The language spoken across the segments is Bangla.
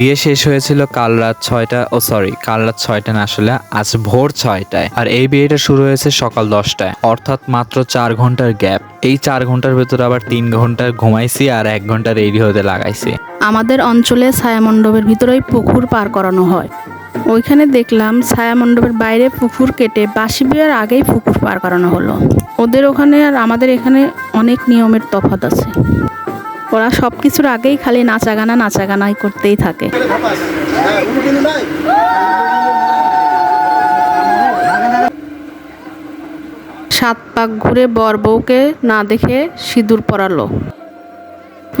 বিয়ে শেষ হয়েছিল কাল রাত ছয়টা, ও সরি কাল রাত ছয়টা না আসলে, আজ ভোর ছয়টায়। আর এই বিয়েটা শুরু হয়েছে সকাল দশটায়, অর্থাৎ মাত্র চার ঘণ্টার গ্যাপ। এই চার ঘণ্টার ভেতরে আবার তিন ঘণ্টা ঘুমাইছি আর এক ঘণ্টা রেডি হতে লাগাইছি। আমাদের অঞ্চলে ছায়ামণ্ডপের ভিতরেই পুকুর পার করানো হয়। ওইখানে দেখলাম ছায়ামণ্ডপের বাইরে পুকুর কেটে বাসি বিয়ের আগেই পুকুর পার করানো হলো। ওদের ওখানে আর আমাদের এখানে অনেক নিয়মের তফাৎ আছে। ওরা সব কিছুর আগেই খালি নাচা গানা নাচা গানাই করতেই থাকে। সাত পাক ঘুরে বর বউকে না দেখে সিঁদুর পরালো।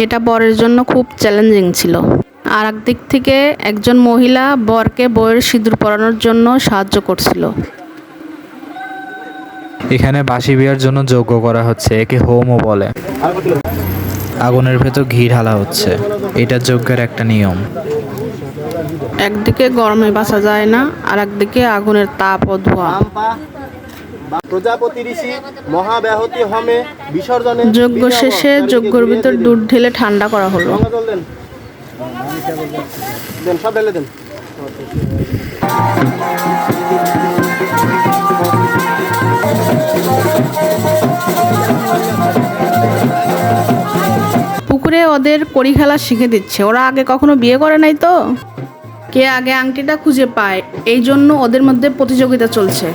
এটা বরের জন্য খুব চ্যালেঞ্জিং ছিল। আর একদিক থেকে একজন মহিলা বরকে বউয়ের সিঁদুর পরানোর জন্য সাহায্য করছিল। এখানে বাসি বিয়ার জন্য যোগ্য করা হচ্ছে, একে হোমও বলে। আগুনের ভেতর ঘি ঢালা হচ্ছে। এটা যজ্ঞের একটা নিয়ম। একদিকে গরমে বাঁচা যায় না আর একদিকে আগুনের তাপ ও ধোঁয়া প্রজাপতি ঋষি মহাব্যাহতি হমে বিসর্জনে যজ্ঞ শেষে যজ্ঞর ভিতর দুধ ঢেলে ঠান্ডা করা হলো। দেন সব ঢেলে দেন। ওদের কড়ি খেলা শিখে দিচ্ছে। ওরা আগে কখনো বিয়ে করে নাই তো? কে আগে আংটিটা খুঁজে পায়? এই জন্য ওদের মধ্যে প্রতিযোগিতা চলছে।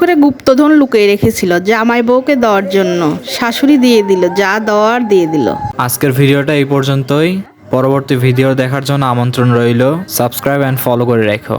পুকুরে গুপ্তধন লুকিয়ে রেখেছিল জামাই বউকে দেওয়ার জন্য। শাশুড়ি দিয়ে দিল, যা দেওয়ার দিয়ে দিল। আজকের ভিডিওটা এই পর্যন্তই। পরবর্তী ভিডিও দেখার জন্য আমন্ত্রণ রইল। সাবস্ক্রাইব অ্যান্ড ফলো করে রেখো।